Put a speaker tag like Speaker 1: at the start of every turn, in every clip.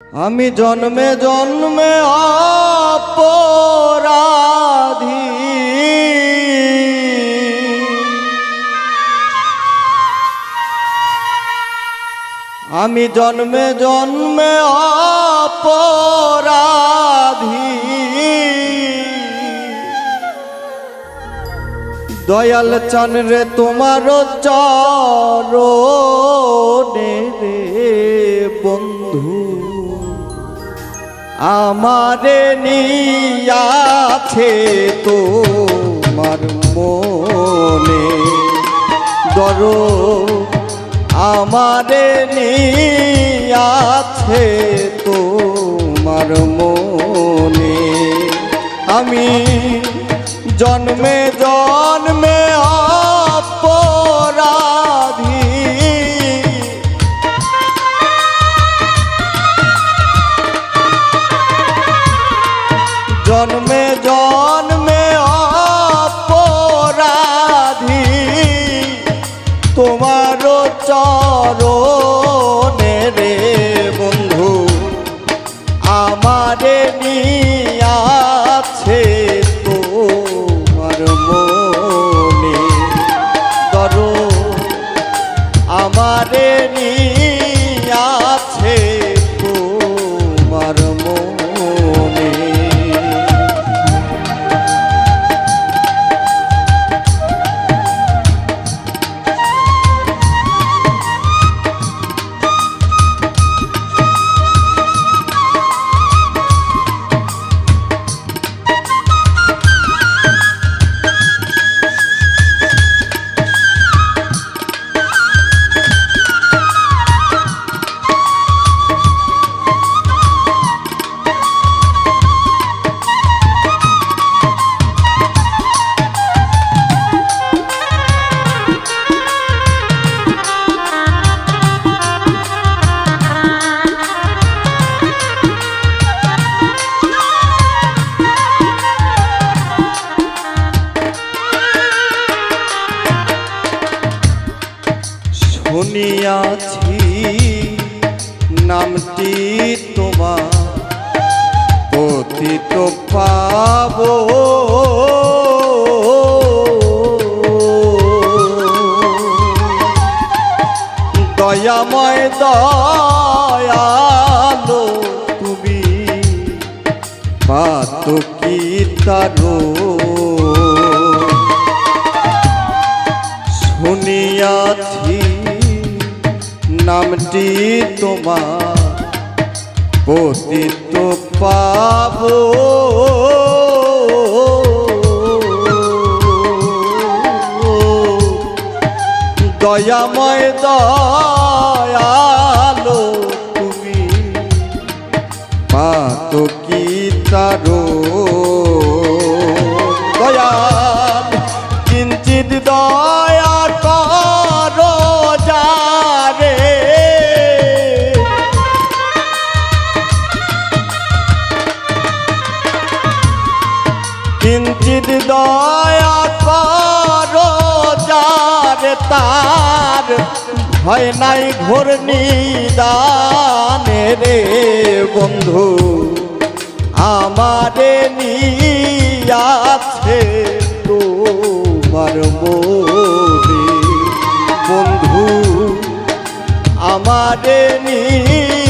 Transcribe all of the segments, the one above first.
Speaker 1: আমি জন্মে জন্মে অপরাধী। আমি জন্মে জন্মে অপরাধী। দয়াল চান রে তোমার চরণে রে বন্ধু। আমারে নিয়াছে তোমার মনে। দর আমারে নিয়াছে তোমার মনে। আমি জন্মে জন্মে আমারে পতিত পাব। দয়াময় দয়ালো তুমি পাত কি তারো। শুনিয়াছি নামটি তোমার পতিত পাব। দয়াময় দয়ালো তুমি পাত কি তারো? তার ভয় নাই ঘোর নিদানে রে বন্ধু। আমারে নিয়াছে তোমার মোরে। বন্ধু আমারে নিয়াছে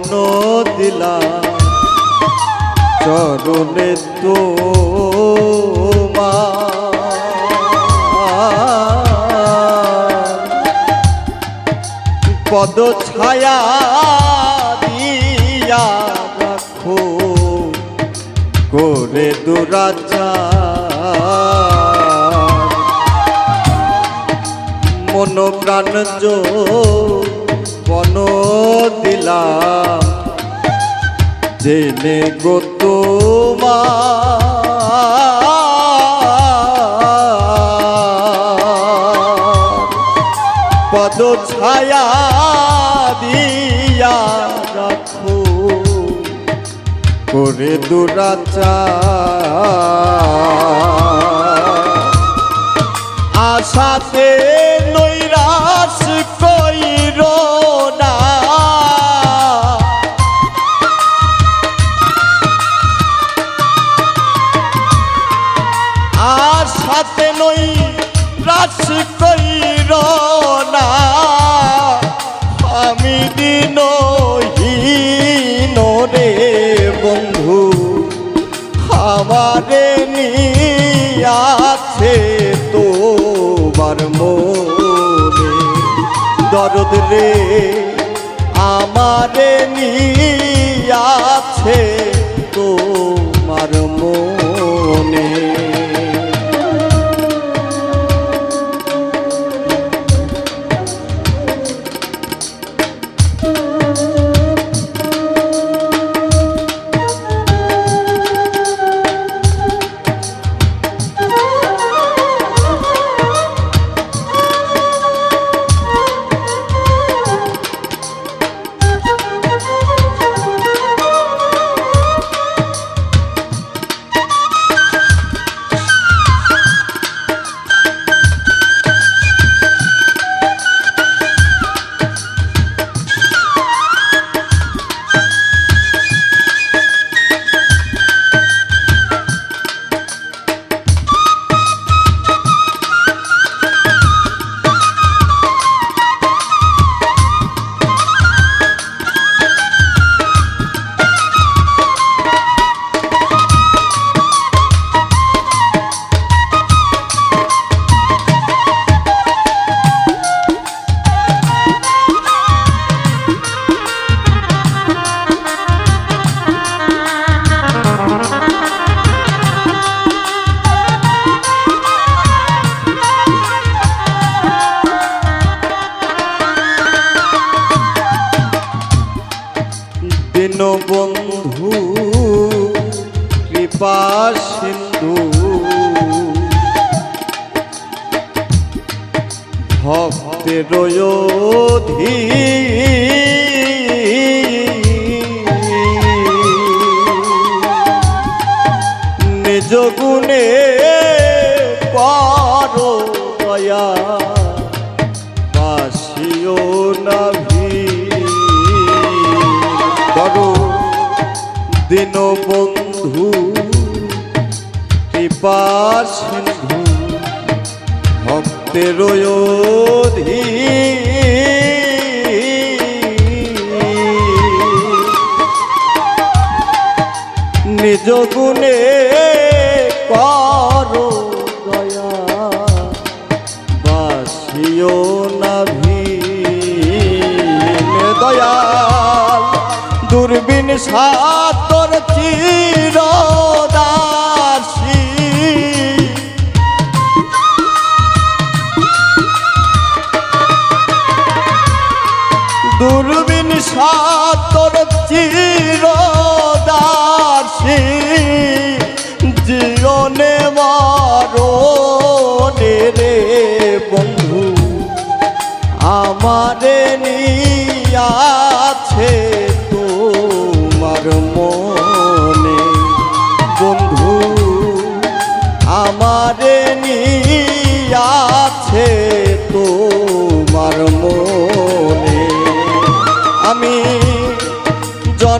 Speaker 1: বন দিলা। চরণে তো পদ ছায়া দিয়া রাখো করে দুরাচার মন প্রাণ বন দিলাম। জেনে গো তোমার পদ ছায়া দিয়া রাখো। করে দুরাচার। আশাতে আশাতে নৈরাশ কইর না। আমি দিন রে বন্ধু, আমারে নিয়াছে তোমার মনে। দরদ রে আমারে নিয়াছে তোমার মনে। দীনবন্ধু কৃপা সিন্ধু। ভক্তের রয়োধি নিজ গুণে দিন বন্ধু কৃপা সিন্ধু ভক্তের নিজ গুণে করো দয়া বাসিও দয়াল। দূরবীন সাতর চিরদাসী। দূরবীন সাতর চিরদাসী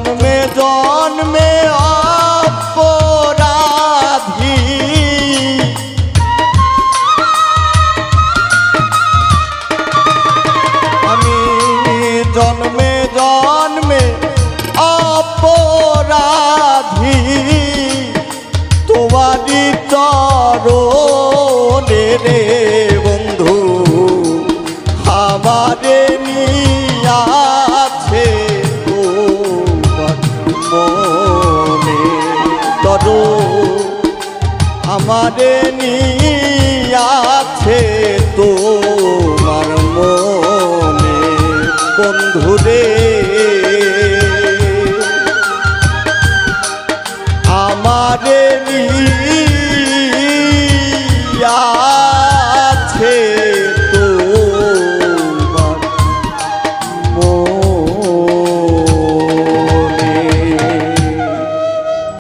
Speaker 1: জন্মে জন্মে অপরাধী। আমি জন্মে জন্মে অপরাধী। তোমারি চরণে রে। আমারে নিয়াছে তোমার মনে। বন্ধুরে